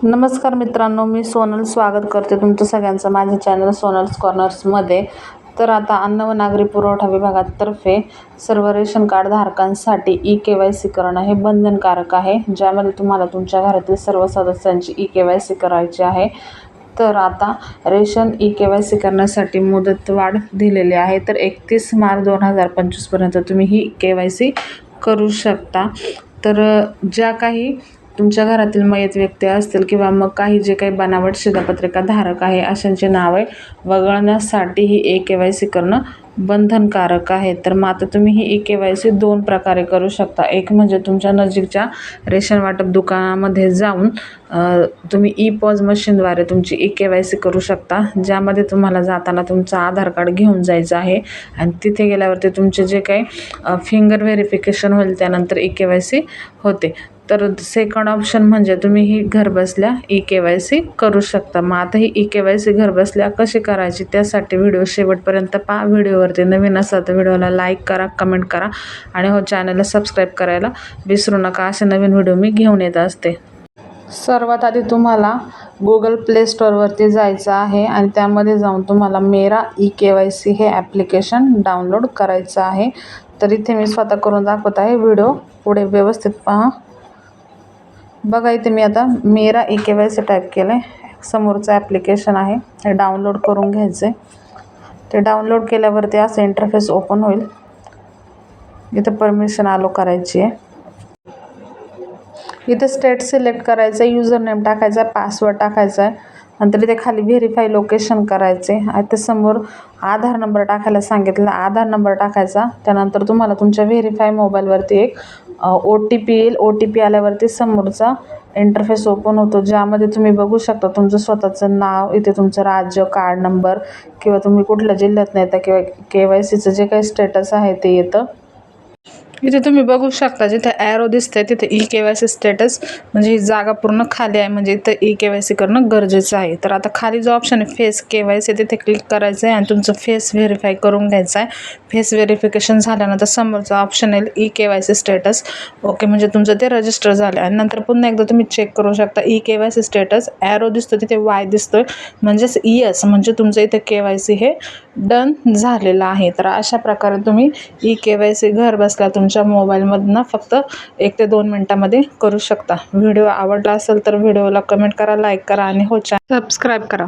नमस्कार मित्रांनो मी सोनल स्वागत करते तुमचं सगळ्यांचं माझ्या चॅनल सोनल्स कॉर्नर्समध्ये तर आता अन्न व नागरी पुरवठा विभागातर्फे सर्व रेशन कार्ड धारकांसाठी ई के वाय सी करणं हे बंधनकारक आहे ज्यामध्ये तुम्हाला तुमच्या घरातील सर्व सदस्यांची ई के वाय सी करायची आहे. तर आता ration E K Y C करण्यासाठी मुदतवाढ दिलेली आहे. तर एकतीस मार्च दोन हजार पंचवीसपर्यंत तुम्ही ही के वाय सी करू शकता. तर ज्या काही तुमच्या घरातील मयत व्यक्ती असतील किंवा मग काही जे काही बनावट शिधापत्रिका धारक आहे अशांची नावे वगळण्यासाठी ही ए के वाय सी करणं बंधनकारक आहे. तर मग आता तुम्ही ही ई के वाय सी दोन प्रकारे करू शकता. एक म्हणजे तुमच्या नजीकच्या रेशन वाटप दुकानामध्ये जाऊन तुम्ही ई पॉज मशीनद्वारे तुमची ई के वाय सी करू शकता ज्यामध्ये तुम्हाला जाताना तुमचं आधार कार्ड घेऊन जायचं आहे. आणि तिथे गेल्यावरती तुमचे जे काही फिंगर व्हेरिफिकेशन होईल त्यानंतर ई के वाय सी होते. तर सेकंड ऑप्शन म्हणजे तुम्ही ही घरबसल्या ई के वाय सी करू शकता. मग आता ही ई के वाय सी घरबसल्या कशी करायची त्यासाठी व्हिडिओ शेवटपर्यंत पहा. व्हिडिओवरती नवीन असा तर व्हिडिओला लाईक करा कमेंट करा आणि हो चॅनलला सबस्क्राईब करायला विसरू नका. असे नवीन व्हिडिओ मी घेऊन येत असते. सर्वात आधी तुम्हाला गुगल प्ले स्टोअरवरती जायचं आहे आणि त्यामध्ये जाऊन तुम्हाला Mera E K Y C हे ॲप्लिकेशन डाउनलोड करायचं आहे. तर इथे मी स्वतः करून दाखवत आहे. व्हिडिओ पुढे व्यवस्थित पहा. बघा इथे मी आता Mera A K Y C type केलं आहे समोरचं ॲप्लिकेशन आहे. हे डाउनलोड करून घ्यायचं आहे ते डाउनलोड केल्यावरती असं इंटरफेस ओपन होईल. इथं परमिशन आलो करायची आहे. इथे स्टेट सिलेक्ट करायचं आहे युजर नेम टाकायचा आहे पासवर्ड टाकायचा आहे नंतर इथे खाली व्हेरीफाय लोकेशन करायचे आहे ते समोर आधार नंबर टाकायला सांगितलं. आधार नंबर टाकायचा. त्यानंतर तुम्हाला तुमच्या व्हेरीफाय मोबाईलवरती एक ओ टी पी येईल. ओ टी पी आल्यावरती समोरचा इंटरफेस ओपन होतो. ज्यामध्ये तुम्ही बघू शकता तुमचं स्वतःचं नाव इथे तुमचं राज्य कार्ड नंबर किंवा तुम्ही कुठल्या जिल्ह्यात येता किंवा के वाय सीचं जे काही स्टेटस आहे ते येतं. इथे तुम्ही बघू शकता जिथे ॲरो दिसतंय तिथे E K Y C status म्हणजे ही जागा पूर्ण खाली आहे म्हणजे इथं ई के वाय सी करणं गरजेचं आहे. तर आता खाली जो ऑप्शन आहे फेस के वाय सी तिथे क्लिक करायचं आहे आणि तुमचं फेस व्हेरीफाय करून घ्यायचं आहे फेस व्हेरिफिकेशन झाल्यानंतर समोरचं ऑप्शन येईल E K Y C status okay म्हणजे तुमचं ते रजिस्टर झालं आणि नंतर पुन्हा एकदा तुम्ही चेक करू शकता E K Y C status arrow दिसतो तिथे वाय दिसतोय म्हणजेच यस म्हणजे तुमचं इथे के वाय सी हे डन झालेलं आहे. तर अशा प्रकारे तुम्ही ई के वाय सी घर बसल्या तुमच्या मोबाईलमधनं फक्त एक ते दोन मिनटामध्ये करू शकता. व्हिडिओ आवडला असेल तर व्हिडिओला कमेंट करा लाईक करा आणि हो चॅनल सबस्क्राईब करा.